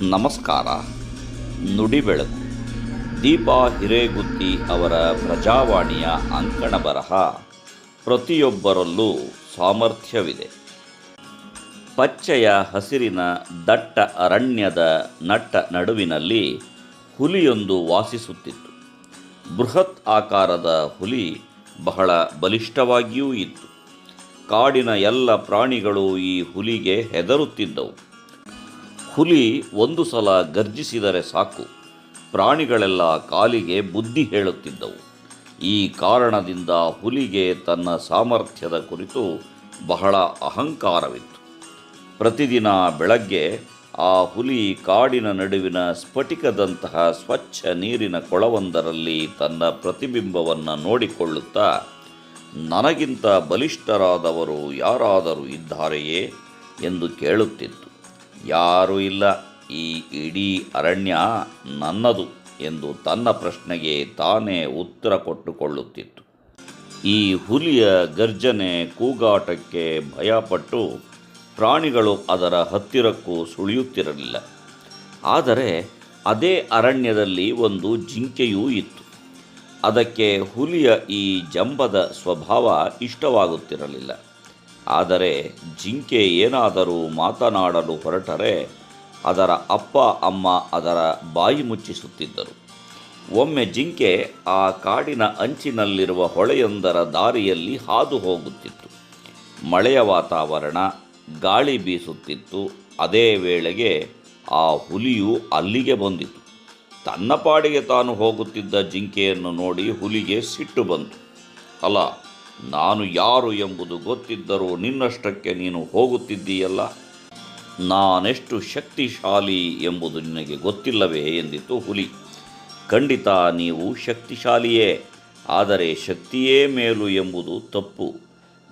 ನಮಸ್ಕಾರ. ನುಡಿಬೆಳಕು. ದೀಪಾ ಹಿರೇಗುತ್ತಿ ಅವರ ಪ್ರಜಾವಾಣಿಯ ಅಂಕಣ ಬರಹ ಪ್ರತಿಯೊಬ್ಬರಲ್ಲೂ ಸಾಮರ್ಥ್ಯವಿದೆ. ಪಚ್ಚೆಯ ಹಸಿರಿನ ದಟ್ಟ ಅರಣ್ಯದ ನಟ್ಟ ನಡುವಿನಲ್ಲಿ ಹುಲಿಯೊಂದು ವಾಸಿಸುತ್ತಿತ್ತು. ಬೃಹತ್ ಆಕಾರದ ಹುಲಿ ಬಹಳ ಬಲಿಷ್ಠವಾಗಿಯೂ ಇತ್ತು. ಕಾಡಿನ ಎಲ್ಲ ಪ್ರಾಣಿಗಳು ಈ ಹುಲಿಗೆ ಹೆದರುತ್ತಿದ್ದವು. ಹುಲಿ ಒಂದು ಸಲ ಗರ್ಜಿಸಿದರೆ ಸಾಕು. ಪ್ರಾಣಿಗಳೆಲ್ಲ ಕಾಲಿಗೆ ಬುದ್ಧಿ ಹೇಳುತ್ತಿದ್ದವು. ಈ ಕಾರಣದಿಂದ ಹುಲಿಗೆ ತನ್ನ ಸಾಮರ್ಥ್ಯದ ಕುರಿತು ಬಹಳ ಅಹಂಕಾರವಿತ್ತು. ಪ್ರತಿದಿನ ಬೆಳಗ್ಗೆ ಆ ಹುಲಿ ಕಾಡಿನ ನಡುವಿನ ಸ್ಫಟಿಕದಂತಹ ಸ್ವಚ್ಛ ನೀರಿನ ಕೊಳವೊಂದರಲ್ಲಿ ತನ್ನ ಪ್ರತಿಬಿಂಬವನ್ನು ನೋಡಿಕೊಳ್ಳುತ್ತಾ, ನನಗಿಂತ ಬಲಿಷ್ಠರಾದವರು ಯಾರಾದರೂ ಇದ್ದಾರೆಯೇ? ಎಂದು ಕೇಳುತ್ತಿತ್ತು. ಯಾರೂ ಇಲ್ಲ. ಈ ಇಡೀ ಅರಣ್ಯ ನನ್ನದು ಎಂದು ತನ್ನ ಪ್ರಶ್ನೆಗೆ ತಾನೇ ಉತ್ತರ ಕೊಟ್ಟುಕೊಳ್ಳುತ್ತಿತ್ತು. ಈ ಹುಲಿಯ ಗರ್ಜನೆ ಕೂಗಾಟಕ್ಕೆ ಭಯಪಟ್ಟು ಪ್ರಾಣಿಗಳು ಅದರ ಹತ್ತಿರಕ್ಕೂ ಸುಳಿಯುತ್ತಿರಲಿಲ್ಲ. ಆದರೆ ಅದೇ ಅರಣ್ಯದಲ್ಲಿ ಒಂದು ಜಿಂಕೆಯೂ ಇತ್ತು. ಅದಕ್ಕೆ ಹುಲಿಯ ಈ ಜಂಬದ ಸ್ವಭಾವ ಇಷ್ಟವಾಗುತ್ತಿರಲಿಲ್ಲ. ಆದರೆ ಜಿಂಕೆ ಏನಾದರೂ ಮಾತನಾಡಲು ಹೊರಟರೆ ಅದರ ಅಪ್ಪ ಅಮ್ಮ ಅದರ ಬಾಯಿ ಮುಚ್ಚಿಸುತ್ತಿದ್ದರು. ಒಮ್ಮೆ ಜಿಂಕೆ ಆ ಕಾಡಿನ ಅಂಚಿನಲ್ಲಿರುವ ಹೊಳೆಯೊಂದರ ದಾರಿಯಲ್ಲಿ ಹಾದು ಹೋಗುತ್ತಿತ್ತು. ಮಳೆಯ ವಾತಾವರಣ, ಗಾಳಿ ಬೀಸುತ್ತಿತ್ತು. ಅದೇ ವೇಳೆಗೆ ಆ ಹುಲಿಯು ಅಲ್ಲಿಗೆ ಬಂದಿತು. ತನ್ನ ಪಾಡಿಗೆ ತಾನು ಹೋಗುತ್ತಿದ್ದ ಜಿಂಕೆಯನ್ನು ನೋಡಿ ಹುಲಿಗೆ ಸಿಟ್ಟು ಬಂತು. ಅಲ್ಲ ನಾನು ಯಾರು ಎಂಬುದು ಗೊತ್ತಿದ್ದರೂ ನಿನ್ನಷ್ಟಕ್ಕೆ ನೀನು ಹೋಗುತ್ತಿದ್ದೀಯಲ್ಲ? ನಾನೆಷ್ಟು ಶಕ್ತಿಶಾಲಿ ಎಂಬುದು ನಿನಗೆ ಗೊತ್ತಿಲ್ಲವೇ ಎಂದಿತು ಹುಲಿ. ಖಂಡಿತ ನೀವು ಶಕ್ತಿಶಾಲಿಯೇ, ಆದರೆ ಶಕ್ತಿಯೇ ಮೇಲು ಎಂಬುದು ತಪ್ಪು.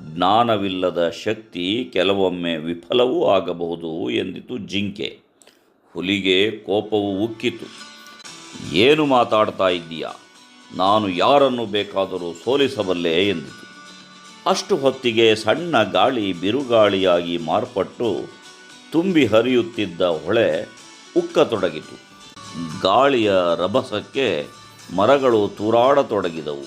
ಜ್ಞಾನವಿಲ್ಲದ ಶಕ್ತಿ ಕೆಲವೊಮ್ಮೆ ವಿಫಲವೂ ಆಗಬಹುದು ಎಂದಿತು ಜಿಂಕೆ. ಹುಲಿಗೆ ಕೋಪವು ಉಕ್ಕಿತು. ಏನು ಮಾತಾಡ್ತಾ ಇದ್ದೀಯಾ? ನಾನು ಯಾರನ್ನು ಬೇಕಾದರೂ ಸೋಲಿಸಬಲ್ಲೆ ಎಂದಿತು. ಅಷ್ಟು ಹೊತ್ತಿಗೆ ಸಣ್ಣ ಗಾಳಿ ಬಿರುಗಾಳಿಯಾಗಿ ಮಾರ್ಪಟ್ಟು ತುಂಬಿ ಹರಿಯುತ್ತಿದ್ದ ಹೊಳೆ ಉಕ್ಕತೊಡಗಿತು. ಗಾಳಿಯ ರಭಸಕ್ಕೆ ಮರಗಳು ತೂರಾಡತೊಡಗಿದವು.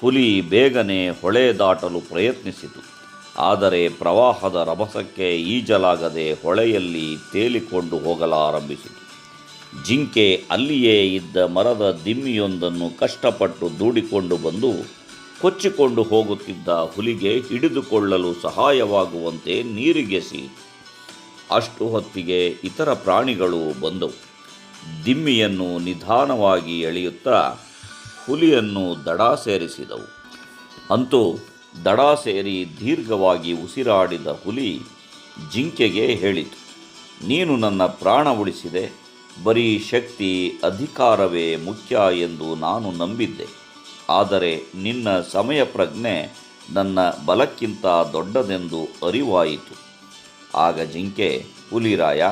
ಹುಲಿ ಬೇಗನೆ ಹೊಳೆ ದಾಟಲು ಪ್ರಯತ್ನಿಸಿತು. ಆದರೆ ಪ್ರವಾಹದ ರಭಸಕ್ಕೆ ಈಜಲಾಗದೆ ಹೊಳೆಯಲ್ಲಿ ತೇಲಿಕೊಂಡು ಹೋಗಲಾರಂಭಿಸಿತು. ಜಿಂಕೆ ಅಲ್ಲಿಯೇ ಇದ್ದ ಮರದ ದಿಮ್ಮಿಯೊಂದನ್ನು ಕಷ್ಟಪಟ್ಟು ದೂಡಿಕೊಂಡು ಬಂದು ಕೊಚ್ಚಿಕೊಂಡು ಹೋಗುತ್ತಿದ್ದ ಹುಲಿಗೆ ಹಿಡಿದುಕೊಳ್ಳಲು ಸಹಾಯವಾಗುವಂತೆ ನೀರಿಗೆಸಿ. ಅಷ್ಟು ಹೊತ್ತಿಗೆ ಇತರ ಪ್ರಾಣಿಗಳು ಬಂದವು. ದಿಮ್ಮಿಯನ್ನು ನಿಧಾನವಾಗಿ ಎಳೆಯುತ್ತಾ ಹುಲಿಯನ್ನು ದಡ ಸೇರಿಸಿದವು. ಅಂತೂ ದಡ ಸೇರಿ ದೀರ್ಘವಾಗಿ ಉಸಿರಾಡಿದ ಹುಲಿ ಜಿಂಕೆಗೆ ಹೇಳಿತು, ನೀನು ನನ್ನ ಪ್ರಾಣ ಉಳಿಸಿದೆ, ಬರೀ ಶಕ್ತಿ ಅಧಿಕಾರವೇ ಮುಖ್ಯ ಎಂದು ನಾನು ನಂಬಿದ್ದೆ. ಆದರೆ ನಿನ್ನ ಸಮಯ ಪ್ರಜ್ಞೆ ನನ್ನ ಬಲಕ್ಕಿಂತ ದೊಡ್ಡದೆಂದು ಅರಿವಾಯಿತು. ಆಗ ಜಿಂಕೆ, ಹುಲಿರಾಯ,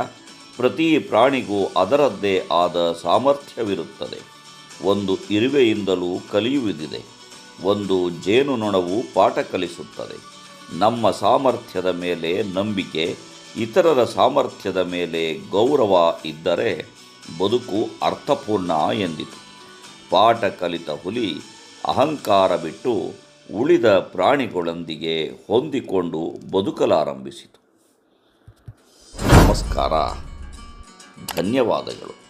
ಪ್ರತಿ ಪ್ರಾಣಿಗೂ ಅದರದ್ದೇ ಆದ ಸಾಮರ್ಥ್ಯವಿರುತ್ತದೆ. ಒಂದು ಇರುವೆಯಿಂದಲೂ ಕಲಿಯುವುದಿದೆ. ಒಂದು ಜೇನುನೊಣವು ಪಾಠ ಕಲಿಸುತ್ತದೆ. ನಮ್ಮ ಸಾಮರ್ಥ್ಯದ ಮೇಲೆ ನಂಬಿಕೆ, ಇತರರ ಸಾಮರ್ಥ್ಯದ ಮೇಲೆ ಗೌರವ ಇದ್ದರೆ ಬದುಕು ಅರ್ಥಪೂರ್ಣ ಎಂದಿತು. ಪಾಠ ಕಲಿತ ಹುಲಿ ಅಹಂಕಾರ ಬಿಟ್ಟು ಉಳಿದ ಪ್ರಾಣಿಗಳೊಂದಿಗೆ ಹೊಂದಿಕೊಂಡು ಬದುಕಲಾರಂಭಿಸಿತು. ನಮಸ್ಕಾರ. ಧನ್ಯವಾದಗಳು.